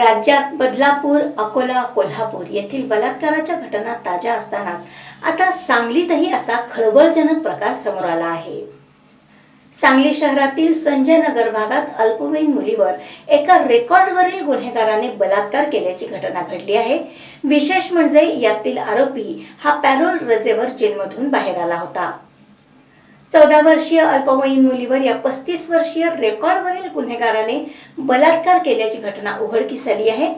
राज्यात बदलापूर अकोला कोल्हापूर येथील बलात्काराच्या घटना ताज्या असतानाच आता सांगलीतही असा खळबळजनक प्रकार समोर आला आहे. सांगली शहरातील संजय नगर भागात अल्पवयीन मुलीवर एका रेकॉर्डवरील गुन्हेगाराने बलात्कार केल्याची घटना घडली आहे. विशेष म्हणजे यातील आरोपी हा पॅरोल रजेवर जेलमधून बाहेर आला होता. चौदा वर्षीय अल्पवयीन मुलीवर या पस्तीस वर्षीय रेकॉर्डवरील गुन्हेगाराने बलात्कार केल्याची घटना उघडकीस आली आहे.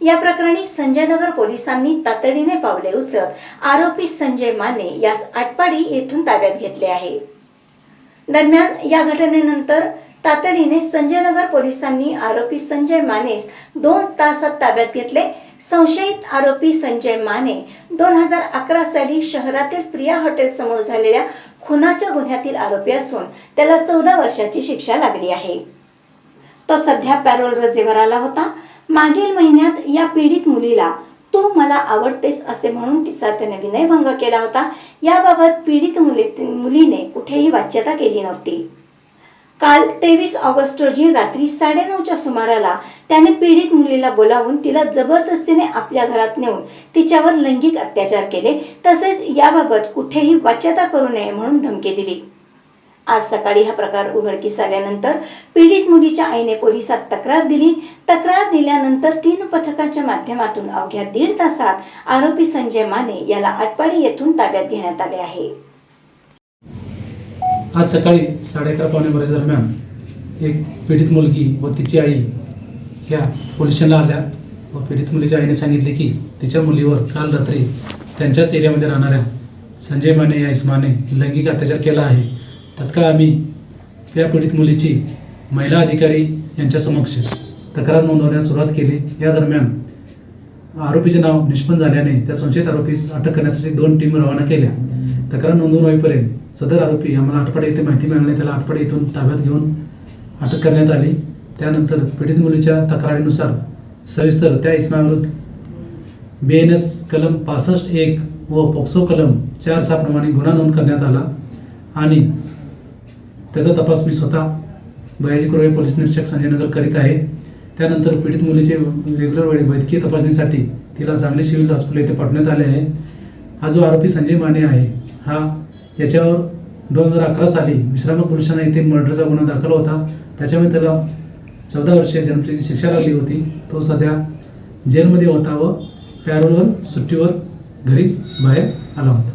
या प्रकरणी संजयनगर पोलिसांनी तातडीने पावले उचलत आरोपी संजय माने यास आटपाडी येथून ताब्यात घेतले आहे. दरम्यान या घटनेनंतर तातडीने संजयनगर पोलिसांनी आरोपी संजय मानेस दोन तासात ताब्यात घेतले. संशयित आरोपी संजय माने दोन हजार अकरा साली शहरातील प्रिया हॉटेल समोर झालेल्या खुनाच्या गुन्ह्यातील आरोपी असून त्याला चौदा वर्षाची शिक्षा लागली आहे. तो सध्या पॅरोल रजेवर आला होता. मागील महिन्यात या पीडित मुलीला तू मला आवडतेस असे म्हणून तिचा त्याने विनयभंग केला होता. याबाबत पीडित मुली मुलीने कुठेही वाच्यता केली नव्हती. काल तेवीस ऑगस्ट रोजी रात्री साडेनऊच्या सुमाराला त्याने पीडित मुलीला बोलावून तिला जबरदस्तीने आपल्या घरात नेऊन तिच्यावर लैंगिक अत्याचार केले. तसेच याबाबत कुठेही वाच्यता करू नये म्हणून धमकी दिली. आज सकाळी हा प्रकार उघडकीस आल्यानंतर पीडित मुलीच्या आईने पोलिसात तक्रार दिली. तक्रार दिल्यानंतर तीन पथकाच्या माध्यमातून अवघ्या दीड तासात आरोपी संजय माने याला आटपाडी येथून ताब्यात घेण्यात आले आहे. आज सकाळी साडे अकरा पावणे बारा दरम्यान एक पीडित मुलगी व तिची आई ह्या पोलीस स्टेशनला आल्या व पीडित मुलीच्या आईने सांगितले की तिच्या मुलीवर काल रात्री त्यांच्याच एरियामध्ये राहणाऱ्या संजय माने या इस्माने लैंगिक अत्याचार केला आहे. तत्काळ आम्ही या पीडित मुलीची महिला अधिकारी यांच्या समक्ष तक्रार नोंदवण्यास सुरुवात केली. या दरम्यान आरोपीचे नाव निष्पन्न झाल्याने त्या संशयित आरोपीस अटक करण्यासाठी दोन टीम रवाना केल्या. तक्रार नोंदवून होईपर्यंत सदर आरोपी आम्हाला आटपाडी येथे माहिती मिळाली त्याला आटपाडी येथून ताब्यात घेऊन अटक करण्यात आली. त्यानंतर पीडित मुलीच्या तक्रारीनुसार सविस्तर त्या इस्माविरुद्ध बी एन एस कलम पासष्ट एक व पोक्सो कलम चार सहा प्रमाणे गुन्हा नोंद करण्यात आला आणि त्याचा तपास मी स्वतः बयाजी कुरवे पोलीस निरीक्षक संजयनगर करीत आहे. त्यानंतर पीडित मुलीचे रेग्युलर वेळी वैद्यकीय तपासणीसाठी तिला सांगली सिव्हिल हॉस्पिटल येथे पाठवण्यात आले आहे. हा जो आरोपी संजय माने आहे हा याच्यावर दोन हजार अकरा साली विश्रामक पुरुषांना येथे मर्डरचा गुन्हा दाखल होता. त्याच्यामुळे त्याला चौदा वर्षीय जन्मची शिक्षा लागली होती. तो सध्या जेलमध्ये होता व पॅरोलवर सुट्टीवर घरी बाहेर आला होता.